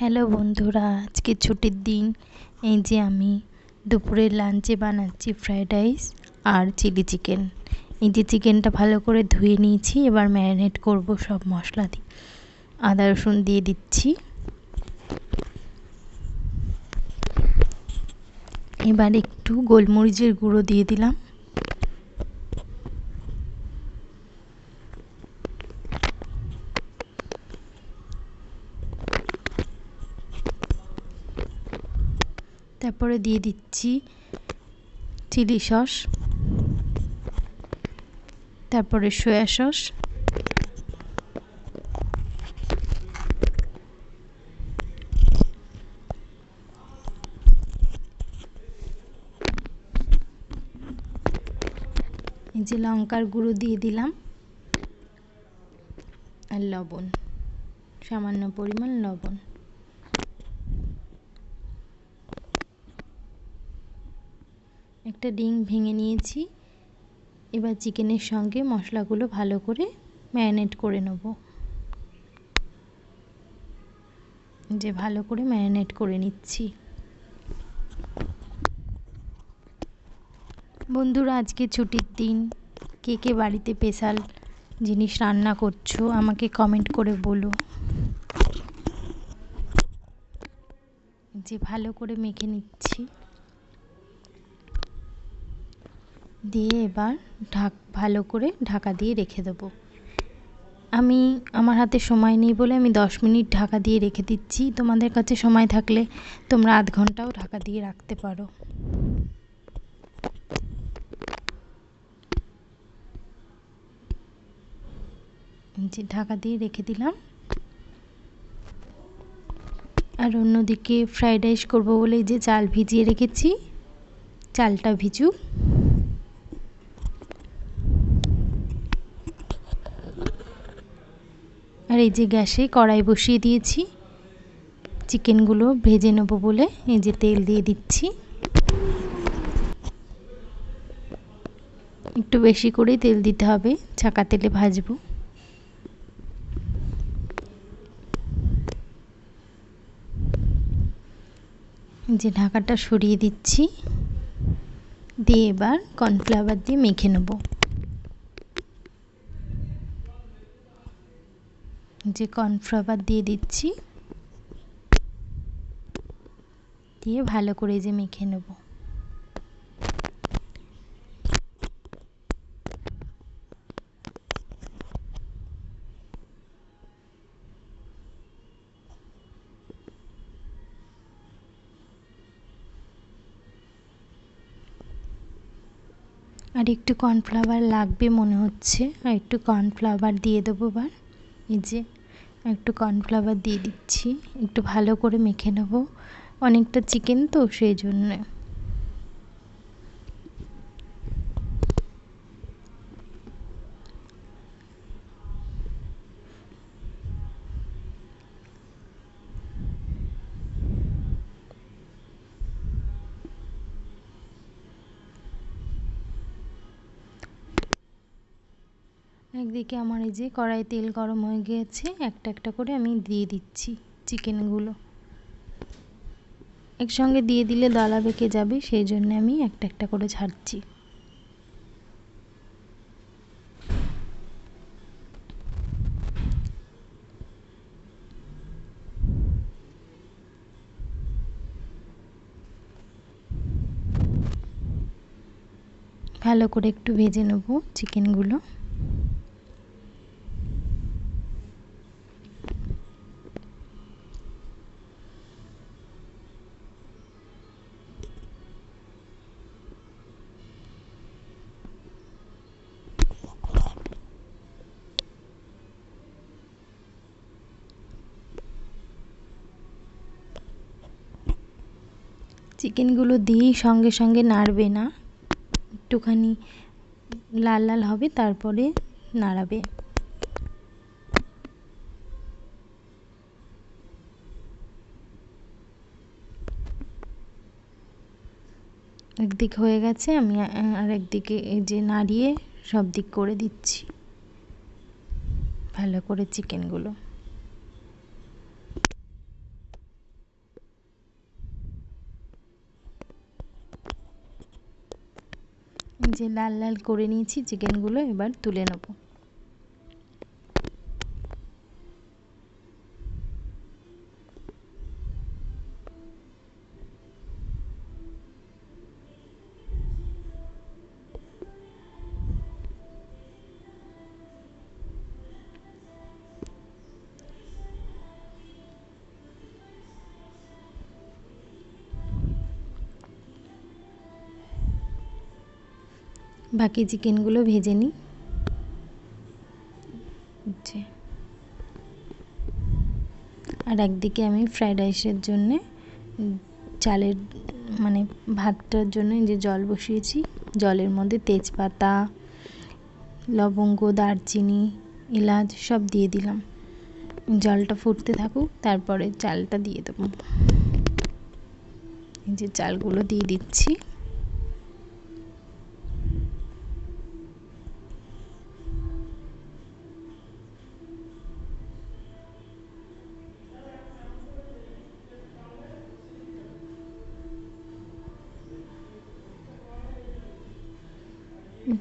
Hello বন্ধুরা, আজকে ছুটির দিন। এই যে আমি দুপুরের লাঞ্চে বানাচ্ছি ফ্রায়েড রাইস আর চিলি চিকেন এই যে চিকেনটা ভালো করে ধুয়ে নিয়েছি, এবার ম্যারিনেট করব সব মশলা দিয়ে। আদা, রসুন দিয়ে দিচ্ছি। এবার একটু গোলমরিচের গুঁড়ো দিয়ে দিলাম। তারপরে দিয়ে দিচ্ছি চিলি সস, তারপরে সয়া সস, এই যে লঙ্কার গুঁড়ো দিয়ে দিলাম আর লবণ, সামান্য পরিমাণ লবণ। একটা ডিম ভেঙে নিয়েছি। এবার চিকেনের সঙ্গে মশলাগুলো ভালো করে ম্যারিনেট করে নেব। যে ভালো করে ম্যারিনেট করে নিচ্ছি। বন্ধুরা, আজকে ছুটির দিন। কে কে বাড়িতে স্পেশাল জিনিস রান্না করছ, আমাকে কমেন্ট করে বলো। যে ভালো করে মেখে নিচ্ছি। দিয়ে এবার ঢাক, ভালো করে ঢাকা দিয়ে রেখে দেবো। আমি, আমার হাতে সময় নেই বলে আমি দশ মিনিট ঢাকা দিয়ে রেখে দিচ্ছি। তোমাদের কাছে সময় থাকলে তোমরা আধ ঘন্টাও ঢাকা দিয়ে রাখতে পারো। যে ঢাকা দিয়ে রেখে দিলাম। আর অন্যদিকে ফ্রাইড রাইস করব বলে যে চাল ভিজিয়ে রেখেছি। চালটা ভিজুক আর এই যে গ্যাসে কড়াই বসিয়ে দিয়েছি। চিকেনগুলো ভেজে নেব বলে এই যে তেল দিয়ে দিচ্ছি। একটু বেশি করেই তেল দিতে হবে, ছাকা তেলে ভাজবো। যে ঢাকাটা সরিয়ে দিচ্ছি। দিয়ে এবার কর্নফ্লাওয়ার দিয়ে মেখে নেব। যে কর্নফ্লাওয়ার দিয়ে দিচ্ছি, দিয়ে ভালো করে যে মেখে নেব। আর একটু কর্নফ্লাওয়ার লাগবে মনে হচ্ছে, আর একটু কর্নফ্লাওয়ার দিয়ে দেবো এবার। এই যে একটু কর্নফ্লাওয়ার দিয়ে দিচ্ছি একটু ভালো করে মেখে নেব। অনেকটা চিকেন তো সেই জন্যে। একদিকে আমার এই যে কড়াই তেল গরম হয়ে গিয়েছে, একটা একটা করে আমি দিয়ে দিচ্ছি চিকেনগুলো। একসঙ্গে দিয়ে দিলে দলা বেঁকে যাবে, সেই জন্য আমি একটা একটা করে ছাড়ছি। ভালো করে একটু ভেজে নেব চিকেনগুলো। চিকেনগুলো দিয়েই সঙ্গে সঙ্গে নাড়বে না। একটুখানি লাল লাল হবে, তারপরে নাড়াবে। একদিক হয়ে গেছে, আমি আর একদিকে এই যে নাড়িয়ে সব দিক করে দিচ্ছি। ভালো করে চিকেনগুলো। যে লাল লাল করে নিয়েছি চিকেনগুলো এবার তুলে নেব। বাকি চিকেনগুলো ভেজে নিই। আর একদিকে আমি ফ্রাইড রাইসের জন্যে চালের মানে ভাতটার জন্য যে জল বসিয়েছি। জলের মধ্যে তেজপাতা লবঙ্গ দারচিনি এলাচ সব দিয়ে দিলাম। জলটা ফুটতে থাকুক তারপরে চালটা দিয়ে দেবো। এই যে চালগুলো দিয়ে দিচ্ছি।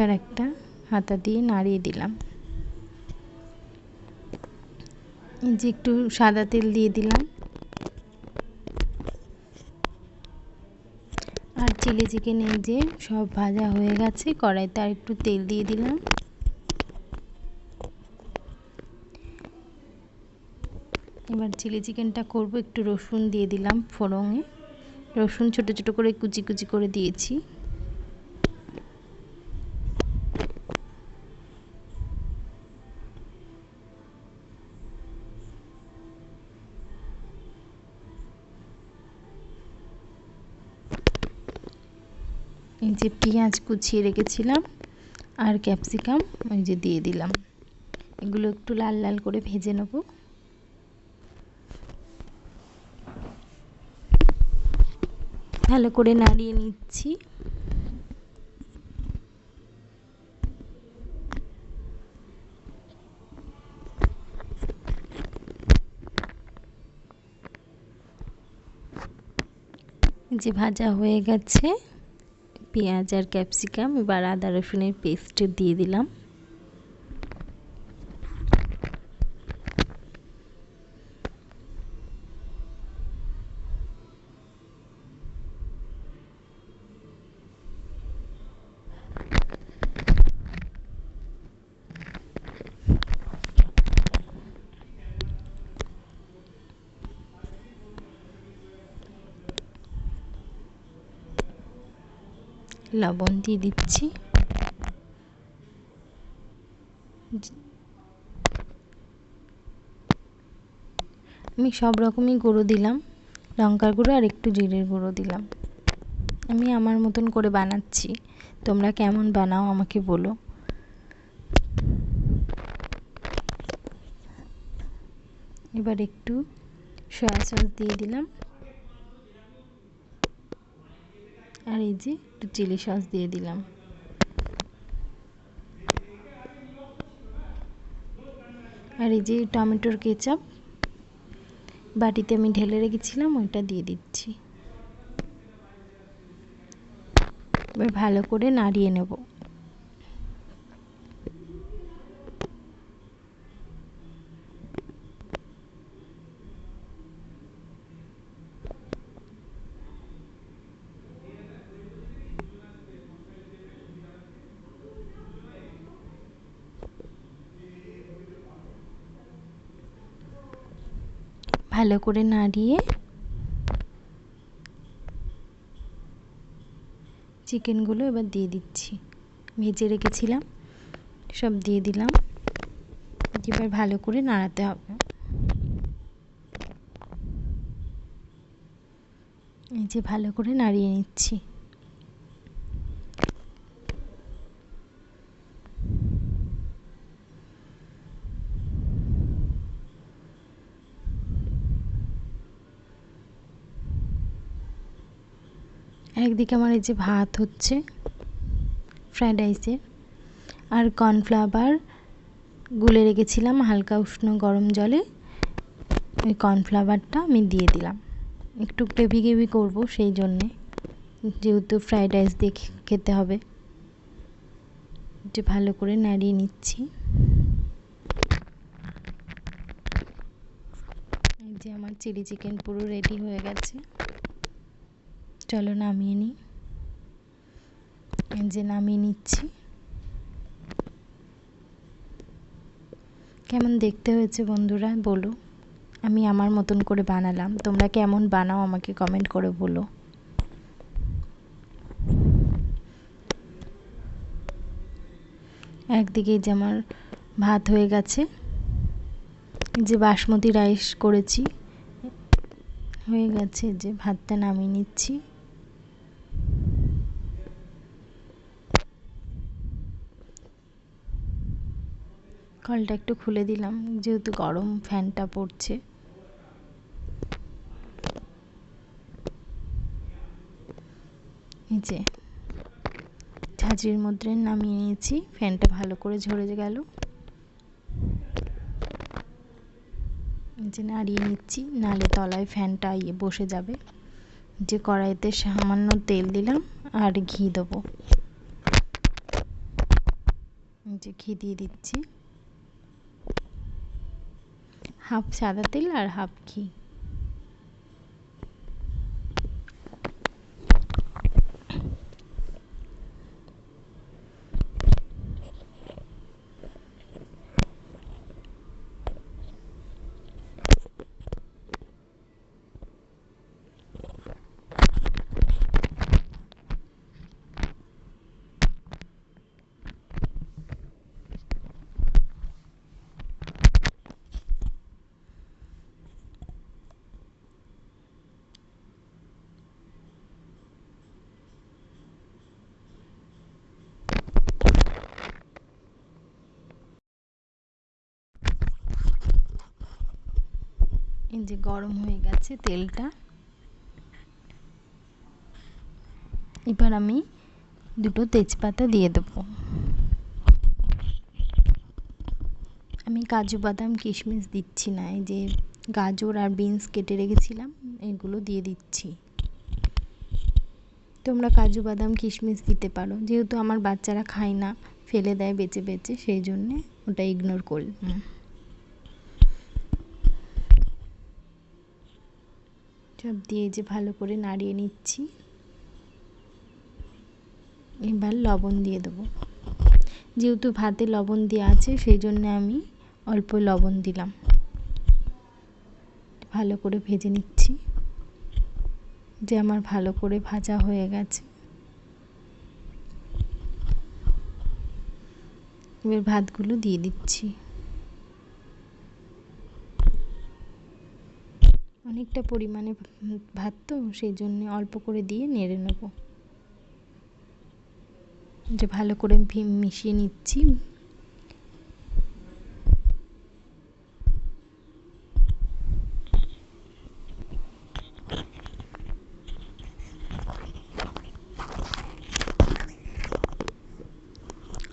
এবার একটা হাতা দিয়ে নাড়িয়ে দিলাম। যে একটু সাদা তেল দিয়ে দিলাম। আর চিলি চিকেন এই যে সব ভাজা হয়ে গেছে, কড়াইতে আর একটু তেল দিয়ে দিলাম। এবার চিলি চিকেনটা করব, একটু রসুন দিয়ে দিলাম ফোড়ঙে রসুন ছোট ছোট করে কুচি কুচি করে দিয়েছি। এই যে পেঁয়াজ কুচিয়ে রেখেছিলাম আর ক্যাপসিকাম ওই যে দিয়ে দিলাম। এগুলো একটু লাল লাল করে ভেজে নেব। ভালো করে নাড়িয়ে নিচ্ছি। যে ভাজা হয়ে গেছে। পেঁয়াজ আর ক্যাপসিকাম এবার আদা রসুনের পেস্ট দিয়ে দিলাম। লবণ দিয়ে দিচ্ছি। আমি সব রকমই গুঁড়ো দিলাম। লঙ্কার গুঁড়ো আর একটু জিরের গুঁড়ো দিলাম। আমি আমার মতন করে বানাচ্ছি। তোমরা কেমন বানাও আমাকে বলো। এবার একটু সয়া সস দিয়ে দিলাম। আর এই যে একটু চিলি সস দিয়ে দিলাম। আর এই যে টমেটোর কেচাপ, বাটিতে আমি ঢেলে রেখেছিলাম, ওইটা দিয়ে দিচ্ছি। এবার ভালো করে নাড়িয়ে নেব। ভালো করে নাড়িয়ে চিকেনগুলো এবার দিয়ে দিচ্ছি। ভেজে রেখেছিলাম, সব দিয়ে দিলাম। এবার ভালো করে নাড়াতে হবে। এই যে ভালো করে নাড়িয়ে নিচ্ছি। একদিকে আমার এই যে ভাত হচ্ছে ফ্রায়েড রাইসের আর কর্নফ্লাওয়ার গুলে রেখেছিলাম হালকা উষ্ণ গরম জলে, ওই কর্নফ্লাওয়ারটা আমি দিয়ে দিলাম। একটু গ্রেভি গ্রেভি করব সেই জন্যে, যেহেতু ফ্রায়েড রাইস দিয়ে খেতে হবে। যে ভালো করে নাড়িয়ে নিচ্ছি। এই যে আমার চিলি চিকেন পুরো রেডি হয়ে গেছে। চলো নামিয়ে নিই। যে নামিয়ে নিচ্ছি। কেমন দেখতে হয়েছে বন্ধুরা, বলো। আমি আমার মতন করে বানালাম। তোমরা কেমন বানাও আমাকে কমেন্ট করে বলো। একদিকে যে আমার ভাত হয়ে গেছে। যে বাসমতি রাইস করেছি। হয়ে গেছে যে ভাতটা নামিয়ে নিচ্ছি। কলটা একটু খুলে দিলাম, যেহেতু গরম ফ্যানটা পড়ছে। যে ঝাঁঝরির মধ্যে নামিয়ে নিয়েছি, ফ্যানটা ভালো করে ঝরে গেল। যে নাড়িয়ে নিচ্ছি, নালে তলায় ফ্যানটা ইয়ে বসে যাবে। যে কড়াইতে সামান্য তেল দিলাম, আর ঘি দেবো। যে ঘি দিয়ে দিচ্ছি। হাফ সাদা তেল আর হাফ ঘি। যে গরম হয়ে গেছে তেলটা। এবার আমি দুটো তেজপাতা দিয়ে দেবো। আমি কাজু বাদাম, কিশমিশ দিচ্ছি না, এই যে গাজর আর বিনস কেটে রেখেছিলাম, এগুলো দিয়ে দিচ্ছি। তোমরা কাজু বাদাম, কিশমিশ দিতে পারো, যেহেতু আমার বাচ্চারা খায় না, ফেলে দেয় বেঁচে বেঁচে, সেই জন্যে ওটা ইগনোর করলাম সব দিয়ে যে ভালো করে নাড়িয়ে নিচ্ছি। এবার লবণ দিয়ে দেবো। যেহেতু ভাতে লবণ দেওয়া আছে, সেই জন্য আমি অল্প লবণ দিলাম। ভালো করে ভেজে নিচ্ছি। যে আমার ভালো করে ভাজা হয়ে গেছে। এবার ভাতগুলো দিয়ে দিচ্ছি। অনেকটা পরিমাণে ভাত তো, সেই জন্য অল্প করে দিয়ে নেড়ে নেব। যে ভালো করে মিশিয়ে নিচ্ছি।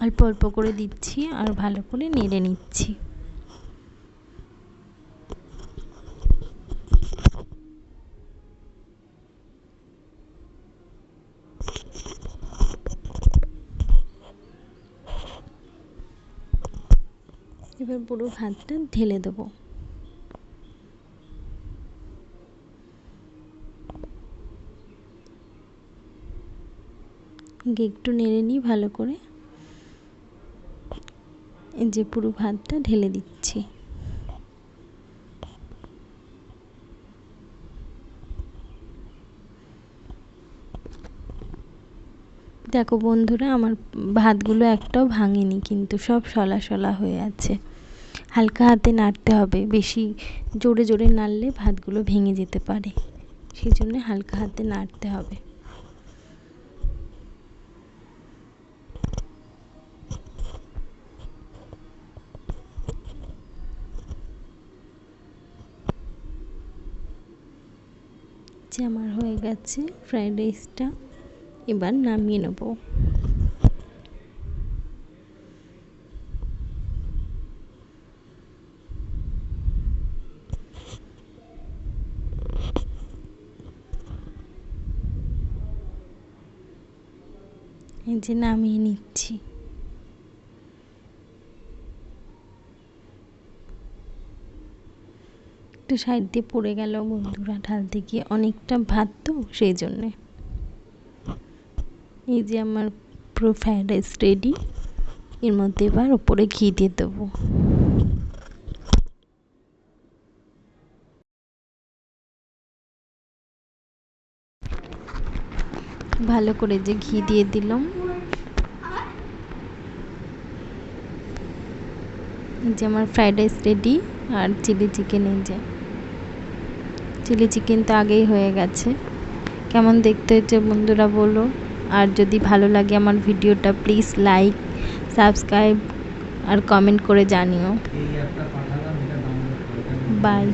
অল্প অল্প করে দিচ্ছি আর ভালো করে নেড়ে নিচ্ছি এবার পুরো ভাতটা ঢেলে দেবো। একটু নেড়ে নিই ভালো করে। এই যে পুরো ভাতটা ঢেলে দিচ্ছি। দেখো বন্ধুরা, আমার ভাতগুলো একটাও ভাঙেনি, কিন্তু সব সলা সলা হয়ে আছে। হালকা হাতে নাড়তে হবে। বেশি জোরে জোরে নাড়লে ভাতগুলো ভেঙে যেতে পারে। সেই জন্য হালকা হাতে নাড়তে হবে। আমার হয়ে গেছে ফ্রাইড রাইসটা, এবার নামিয়ে নেব। এই যে নামিয়ে নিচ্ছি। একটু সাইড দিয়ে পড়ে গেল বন্ধুরা, ঢালতে গিয়ে অনেকটা ভাত তো, সেই জন্যে। এই যে আমার পুরো ফ্রায়েড রাইস রেডি, এর মধ্যে এবার ওপরে ঘি দিয়ে দেবো। ভালো করে যে ঘি দিয়ে দিলাম। যে আমার ফ্রাইড রাইস রেডি আর চিলি চিকেন এই যে। চিলি চিকেন তো আগেই হয়ে গেছে। কেমন দেখতে হচ্ছে বন্ধুরা বলো? আর যদি ভালো লাগে আমার ভিডিওটা প্লিজ লাইক সাবস্ক্রাইব আর কমেন্ট করে জানিও। বাই